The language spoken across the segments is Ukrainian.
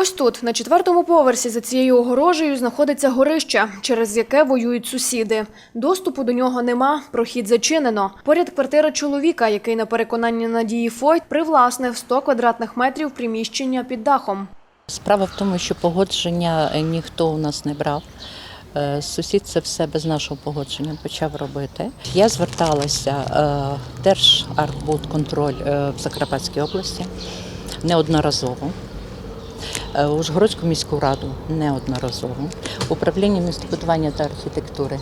Ось тут, на четвертому поверсі, за цією огорожею знаходиться горище, через яке воюють сусіди. Доступу до нього нема, прохід зачинено. Поряд квартира чоловіка, який на переконання Надії Фойт привласнив 100 квадратних метрів приміщення під дахом. Справа в тому, що погодження е, ніхто у нас не брав. Е, Сусід це все без нашого погодження почав робити. Я зверталася е, в Держархбудконтроль е, в Закарпатській області неодноразово. Е, Ужгородську міську раду неодноразово, управління містобудування та архітектури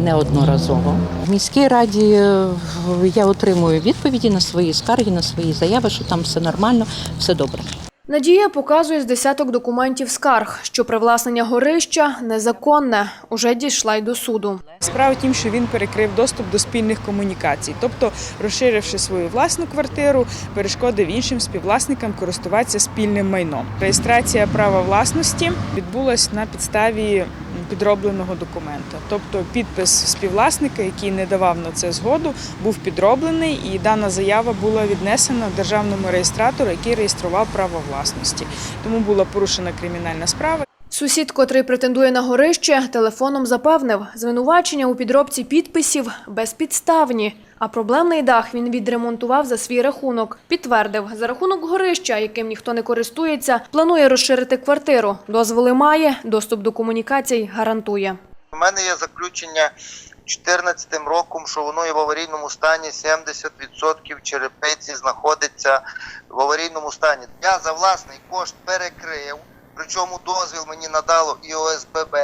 неодноразово. В міській раді е, я отримую відповіді на свої скарги, на свої заяви, що там все нормально, все добре. Надія показує з десяток документів скарг, що привласнення горища незаконне. Уже дійшла й до суду. Справа тім, що він перекрив доступ до спільних комунікацій, тобто, розширивши свою власну квартиру, перешкодив іншим співвласникам користуватися спільним майном. Реєстрація права власності відбулась на підставі підробленого документа, тобто підпис співвласника, який не давав на це згоду, був підроблений, і дана заява була віднесена державному реєстратору, який реєстрував право власності. Тому була порушена кримінальна справа. Сусід, котрий претендує на горище, телефоном запевнив, звинувачення у підробці підписів безпідставні. А проблемний дах він відремонтував за свій рахунок. Підтвердив, за рахунок горища, яким ніхто не користується, планує розширити квартиру. Дозволи має, доступ до комунікацій гарантує. У мене є заключення 14 роком, що воно є в аварійному стані, 70% черепиці знаходиться в аварійному стані. Я за власний кошт перекрив, причому дозвіл мені надало і ОСББ,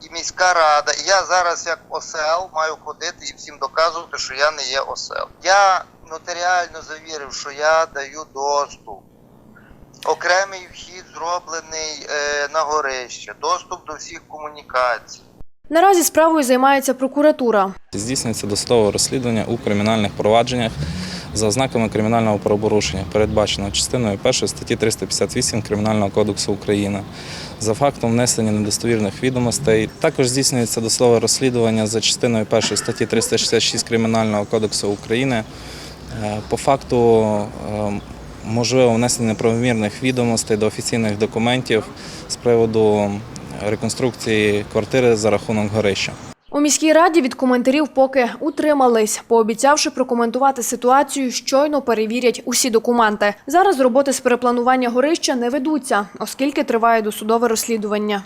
і міська рада. І я зараз як осел маю ходити і всім доказувати, що я не є осел. Я нотаріально завірив, що я даю доступ. Окремий вхід зроблений е, на горище, доступ до всіх комунікацій. Наразі справою займається прокуратура. Здійснюється досудове розслідування у кримінальних провадженнях за ознаками кримінального правопорушення, передбаченого частиною 1 статті 358 Кримінального кодексу України за фактом внесення недостовірних відомостей. Також здійснюється досудове розслідування за частиною 1 статті 366 Кримінального кодексу України е, по факту е, можливо внесення неправомірних відомостей до офіційних документів з приводу реконструкції квартири за рахунок горища. Міській раді від коментарів поки утримались, пообіцявши прокоментувати ситуацію, щойно перевірять усі документи. Зараз роботи з перепланування горища не ведуться, оскільки триває досудове розслідування.